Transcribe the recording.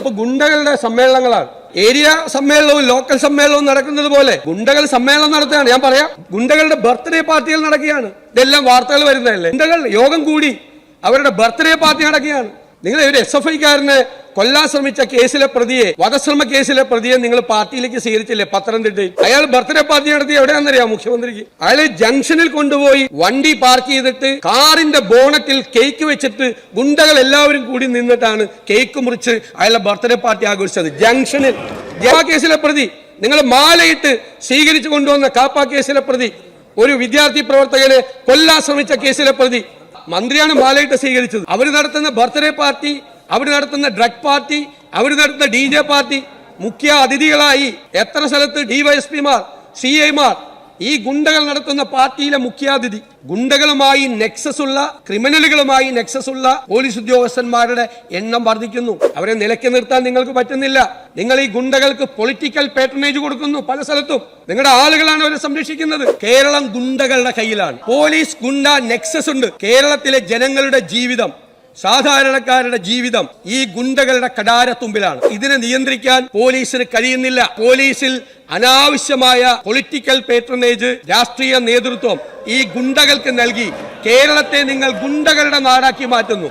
അപ്പൊ ഗുണ്ടകളുടെ സമ്മേളനങ്ങളാണ്. ഏരിയ സമ്മേളനവും ലോക്കൽ സമ്മേളനവും നടക്കുന്നത് പോലെ ഗുണ്ടകൾ സമ്മേളനം നടത്തുകയാണ്. ഞാൻ പറയാം ഗുണ്ടകളുടെ ബർത്ത്ഡേ പാർട്ടികൾ നടക്കുകയാണ്. ഇതെല്ലാം വാർത്തകൾ വരുന്നതല്ലേ? ഗുണ്ടകൾ യോഗം കൂടി അവരുടെ ബർത്ത്ഡേ പാർട്ടി നടക്കുകയാണ്. നിങ്ങൾ ഒരു എസ് എഫ് ഐക്കാരനെ കൊല്ലാൻ ശ്രമിച്ച കേസിലെ പ്രതിയെ വധശ്രമ കേസിലെ പ്രതിയെ നിങ്ങൾ പാർട്ടിയിലേക്ക് സ്വീകരിച്ചില്ലേ? പത്തനംതിട്ടയിൽ. അയാൾ ബർത്ത്ഡേ പാർട്ടി നടത്തി എവിടെയാണെന്നറിയാം മുഖ്യമന്ത്രിക്ക്? അയാൾ ജംഗ്ഷനിൽ കൊണ്ടുപോയി വണ്ടി പാർക്ക് ചെയ്തിട്ട് കാറിന്റെ ബോണറ്റിൽ കേക്ക് വെച്ചിട്ട് ഗുണ്ടകൾ എല്ലാവരും കൂടി നിന്നിട്ടാണ് കേക്ക് മുറിച്ച് അയാളെ ബർത്ത്ഡേ പാർട്ടി ആഘോഷിച്ചത്. ജംഗ്ഷനിൽ. കേസിലെ പ്രതി നിങ്ങൾ മാലയിട്ട് സ്വീകരിച്ചു കൊണ്ടുവന്ന കാപ്പ കേസിലെ പ്രതി ഒരു വിദ്യാർത്ഥി പ്രവർത്തകനെ കൊല്ലാൻ ശ്രമിച്ച കേസിലെ പ്രതി മന്ത്രിയാണ് മാലയിട്ട് സ്വീകരിച്ചത്. അവർ നടത്തുന്ന ബർത്ത്ഡേ പാർട്ടി അവർ നടത്തുന്ന ഡ്രഗ് പാർട്ടി അവർ നടത്തുന്ന ഡി പാർട്ടി മുഖ്യ അതിഥികളായി എത്ര സ്ഥലത്ത് ഡിവൈഎസ്പിമാർ സി ഐമാർ ഈ ഗുണ്ടകൾ നടത്തുന്ന പാർട്ടിയിലെ മുഖ്യാതിഥി ഗുണ്ടകളുമായി നെക്സസ് ഉള്ള ക്രിമിനലുകളുമായി നെക്സസ് ഉള്ള പോലീസ് ഉദ്യോഗസ്ഥന്മാരുടെ എണ്ണം വർദ്ധിക്കുന്നു. അവരെ നിലയ്ക്ക് നിർത്താൻ നിങ്ങൾക്ക് പറ്റുന്നില്ല. നിങ്ങൾ ഈ ഗുണ്ടകൾക്ക് പൊളിറ്റിക്കൽ പേട്രണേജ് കൊടുക്കുന്നു പല സ്ഥലത്തും. നിങ്ങളുടെ ആളുകളാണ് അവരെ സംരക്ഷിക്കുന്നത്. കേരളം ഗുണ്ടകളുടെ കയ്യിലാണ്. പോലീസ് ഗുണ്ട നെക്സസ് ഉണ്ട്. കേരളത്തിലെ ജനങ്ങളുടെ ജീവിതം. സാധാരണക്കാരുടെ ജീവിതം ഈ ഗുണ്ടകളുടെ കടാരത്തുമ്പിലാണ്. ഇതിനെ നിയന്ത്രിക്കാൻ പോലീസിന് കഴിയുന്നില്ല. പോലീസിൽ അനാവശ്യമായ പൊളിറ്റിക്കൽ പേട്രനേജ് രാഷ്ട്രീയ നേതൃത്വം ഈ ഗുണ്ടകൾക്ക് നൽകി. കേരളത്തെ നിങ്ങൾ ഗുണ്ടകളുടെ നാടാക്കി മാറ്റുന്നു.